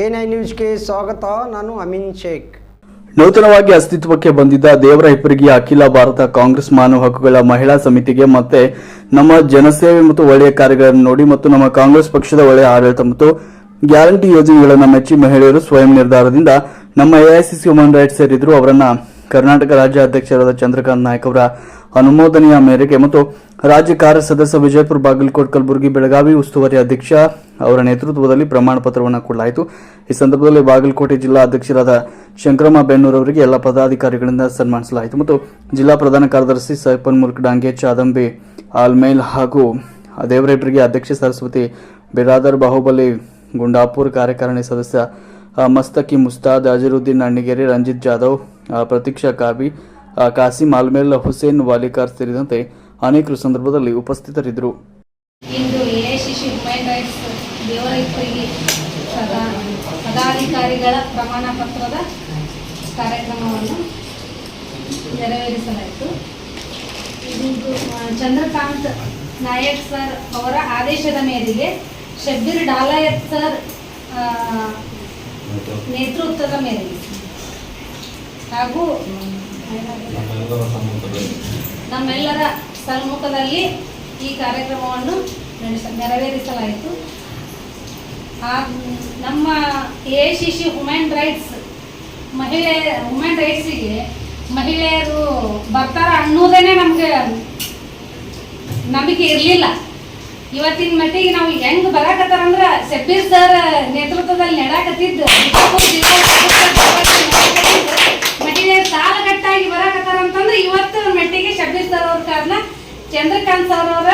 N nine ನ್ಯೂಸ್ಗೆ ಸ್ವಾಗತ, ನಾನು ಅಮಿನ್ ಶೇಖ್. ನೂತನವಾಗಿ ಅಸ್ತಿತ್ವಕ್ಕೆ ಬಂದಿದ್ದ ದೇವರ ಹೆಪ್ಪರಿಗೆ ಅಖಿಲ ಭಾರತ ಕಾಂಗ್ರೆಸ್ ಮಾನವ ಹಕ್ಕುಗಳ ಮಹಿಳಾ ಸಮಿತಿಗೆ ಮತ್ತೆ ನಮ್ಮ ಜನಸೇವೆ ಮತ್ತು ಒಳ್ಳೆಯ ಕಾರ್ಯಗಳನ್ನು ನೋಡಿ ಮತ್ತು ನಮ್ಮ ಕಾಂಗ್ರೆಸ್ ಪಕ್ಷದ ಒಳ್ಳೆಯ ಆಡಳಿತ ಮತ್ತು ಗ್ಯಾರಂಟಿ ಯೋಜನೆಗಳನ್ನು ಮೆಚ್ಚಿ ಮಹಿಳೆಯರು ಸ್ವಯಂ ನಿರ್ಧಾರದಿಂದ ನಮ್ಮ ಎಐಸಿಸಿ ಹ್ಯೂಮನ್ ರೈಟ್ಸ್ ಸೇರಿದ್ರು. ಅವರನ್ನ ಕರ್ನಾಟಕ ರಾಜ್ಯ ಅಧ್ಯಕ್ಷರಾದ ಚಂದ್ರಕಾಂತ್ ನಾಯಕ್ ಅವರ ಅನುಮೋದನೆಯ ಮೇರೆಗೆ ಮತ್ತು ರಾಜ್ಯ ಕಾರ್ಯ ಸದಸ್ಯ ವಿಜಯಪುರ, ಬಾಗಲಕೋಟ್, ಕಲಬುರಗಿ, ಬೆಳಗಾವಿ ಉಸ್ತುವಾರಿ ಅಧ್ಯಕ್ಷ ಅವರ ನೇತೃತ್ವದಲ್ಲಿ ಪ್ರಮಾಣ ಪತ್ರವನ್ನು ಕೊಡಲಾಯಿತು. ಈ ಸಂದರ್ಭದಲ್ಲಿ ಬಾಗಲಕೋಟೆ ಜಿಲ್ಲಾ ಅಧ್ಯಕ್ಷರಾದ ಶಂಕರಮ್ಮ ಬೆನ್ನೂರ್ ಅವರಿಗೆ ಎಲ್ಲ ಪದಾಧಿಕಾರಿಗಳಿಂದ ಸನ್ಮಾನಿಸಲಾಯಿತು. ಮತ್ತು ಜಿಲ್ಲಾ ಪ್ರಧಾನ ಕಾರ್ಯದರ್ಶಿ ಸೈಪನ್ ಮುಲ್ಕ್, ಡಾಂಗೆ ಚಾದಂಬಿ, ಆಲ್ಮೇಲ್ ಹಾಗೂ ದೇವರೇಟ್ರಿಗೆ ಅಧ್ಯಕ್ಷ ಸರಸ್ವತಿ, ಬಿರಾದರ್ ಬಾಹುಬಲಿ, ಗುಂಡಾಪುರ್ ಕಾರ್ಯಕಾರಿಣಿ ಸದಸ್ಯ ಮಸ್ತಕಿ ಮುಸ್ತಾದ್, ಅಜರುದ್ದೀನ್ ಅಣ್ಣಿಗೇರಿ, ರಂಜಿತ್ ಜಾಧವ್ ಪ್ರತೀಕ್ಷಾ ಕಾಬಿ ಕಾಸಿಂ ಆಲ್ಮೇಲ್ ಹುಸೇನ್ ವಾಲಿಕಾರ್ ಸೇರಿದಂತೆ ಅನೇಕರು ಸಂದರ್ಭದಲ್ಲಿ ಉಪಸ್ಥಿತರಿದ್ದರು. ಪದಾಧಿಕಾರಿಗಳ ಪ್ರಮಾಣ ಪತ್ರದ ಕಾರ್ಯಕ್ರಮವನ್ನು ನೆರವೇರಿಸಲಾಯಿತು. ಇದು ಚಂದ್ರಕಾಂತ್ ನಾಯಕ್ ಸರ್ ಅವರ ಆದೇಶದ ಮೇರೆಗೆ ಶಬ್ಬೀರ್ ಡಾಲಾಯತ್ ಸರ್ ನೇತೃತ್ವದ ಮೇರೆಗೆ ಹಾಗೂ ನಮ್ಮೆಲ್ಲರ ಸಮ್ಮುಖದಲ್ಲಿ ಈ ಕಾರ್ಯಕ್ರಮವನ್ನು ನಡೆಸ, ನೆರವೇರಿಸಲಾಯಿತು. ನಮ್ಮ A C C women rights ಮಹಿಳೆ ವುಮೆನ್ ರೈಟ್ಸಿಗೆ ಮಹಿಳೆಯರು ಬರ್ತಾರ ಅನ್ನೋದೇನೆ ನಮಗೆ ನಂಬಿಕೆ ಇರಲಿಲ್ಲ. ಇವತ್ತಿನ ಮಟ್ಟಿಗೆ ನಾವು ಹೆಂಗ್ ಬರಾಕತ್ತಾರ ಅಂದ್ರ ಶಬ್ಬೀರ್ ಸರ್ ನೇತೃತ್ವದಲ್ಲಿ ನಡಾಕತ್ತಿದ್ದು ಬಿಜಾಪುರ ಜಿಲ್ಲಾ ಮಹಿಳೆಯರು ಸಾಲಗಟ್ಟಾಗಿ ಬರಾಕತ್ತಾರ ಅಂತಂದ್ರೆ ಇವತ್ತು ಮಟ್ಟಿಗೆ ಶಬ್ಬೀರ್ ಸರ್ ಅವ್ರ ಕಾರಣ ಚಂದ್ರಕಾಂತ್ ಸರ್ ಅವರ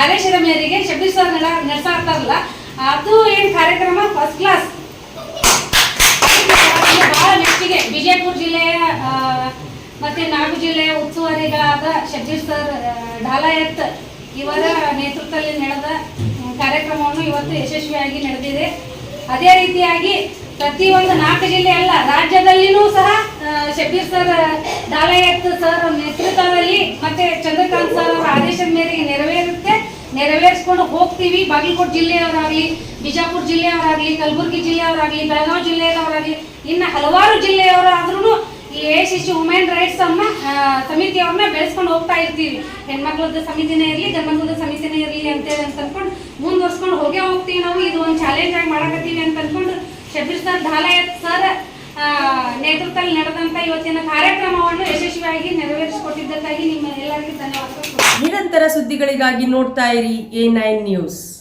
ಆದೇಶದ ಮೇರೆಗೆ ಶಬ್ಬೀರ್ ಸರ್ ನಡ ನಡೆಸ್ತಾ ಇರ್ತಾರಲ್ಲ ಅದು ಏನು ಕಾರ್ಯಕ್ರಮ? ಫಸ್ಟ್ ಕ್ಲಾಸ್ ಬಹಳ ಮೆಚ್ಚಿಗೆ. ವಿಜಯಪುರ ಜಿಲ್ಲೆಯ ಮತ್ತೆ ನಾಲ್ಕು ಜಿಲ್ಲೆಯ ಉಸ್ತುವಾರಿಗಳಾದ ಶಬೀರ್ ಸರ್ ಡಾಲಾಯತ್ ಇವರ ನೇತೃತ್ವದಲ್ಲಿ ನಡೆದ ಕಾರ್ಯಕ್ರಮವನ್ನು ಇವತ್ತು ಯಶಸ್ವಿಯಾಗಿ ನಡೆದಿದೆ. ಅದೇ ರೀತಿಯಾಗಿ ಪ್ರತಿಯೊಂದು ನಾಲ್ಕು ಜಿಲ್ಲೆ ಅಲ್ಲ, ರಾಜ್ಯದಲ್ಲಿನೂ ಸಹ ಶಬೀರ್ ಸರ್ ಢಾಲಾಯತ್ ಸರ್ ನೇತೃತ್ವದಲ್ಲಿ ಮತ್ತೆ ಚಂದ್ರಕಾಂತ್ ಸರ್ ಅವರ ಆದೇಶದ ಮೇರೆಗೆ ನೆರವೇರುತ್ತೆ ನೆರವೇರಿಸ್ಕೊಂಡು ಹೋಗ್ತೀವಿ. ಬಾಗಲಕೋಟೆ ಜಿಲ್ಲೆಯವರಾಗ್ಲಿ, ಬಿಜಾಪುರ ಜಿಲ್ಲೆಯವರಾಗ್ಲಿ, ಕಲಬುರಗಿ ಜಿಲ್ಲೆಯವರಾಗ್ಲಿ, ಬೆಳಗಾವಿ ಜಿಲ್ಲೆಯವರಾಗ್ಲಿ, ಇನ್ನು ಹಲವಾರು ಜಿಲ್ಲೆಯವರಾದ್ರೂ ಈ A C C women rights ಅನ್ನ ಸಮಿತಿಯವ್ರನ್ನ ಬೆಳೆಸ್ಕೊಂಡು ಹೋಗ್ತಾ ಇರ್ತೀವಿ. ಹೆಣ್ಮಕ್ಳದ ಸಮಿತಿನೇ ಇರಲಿ ಗಂಡ್ಮಕ್ಳದ್ದು ಸಮಿತಿನೇ ಇರಲಿ ಅಂತೇಳಿ ಅಂತ ಅನ್ಕೊಂಡು ಮುಂದುವರ್ಸ್ಕೊಂಡು ಹೋಗೇ ಹೋಗ್ತೀವಿ ನಾವು. ಇದು ಒಂದು ಚಾಲೆಂಜ್ ಆಗಿ ಮಾಡಕತ್ತೀವಿ ಅಂತ ಅನ್ಕೊಂಡು ಶಬೀರ್ ಸರ್ ಧಾಲಯತ್ ಸರ್ ನೇತೃತ್ವದಲ್ಲಿ ನಡೆದಂತ ಇವತ್ತಿನ ಕಾರ್ಯಕ್ರಮವನ್ನು ಯಶಸ್ವಿಯಾಗಿ ನೆರವೇರಿಸಿಕೊಟ್ಟಿದ್ದಕ್ಕಾಗಿ ನಿಮ್ಮ ಎಲ್ಲರಿಗೂ ಧನ್ಯವಾದಗಳು. ನಿರಂತರ ಸುದ್ದಿಗಳಿಗಾಗಿ ನೋಡ್ತಾ ಇರಿ ಎ ನೈನ್ ನ್ಯೂಸ್.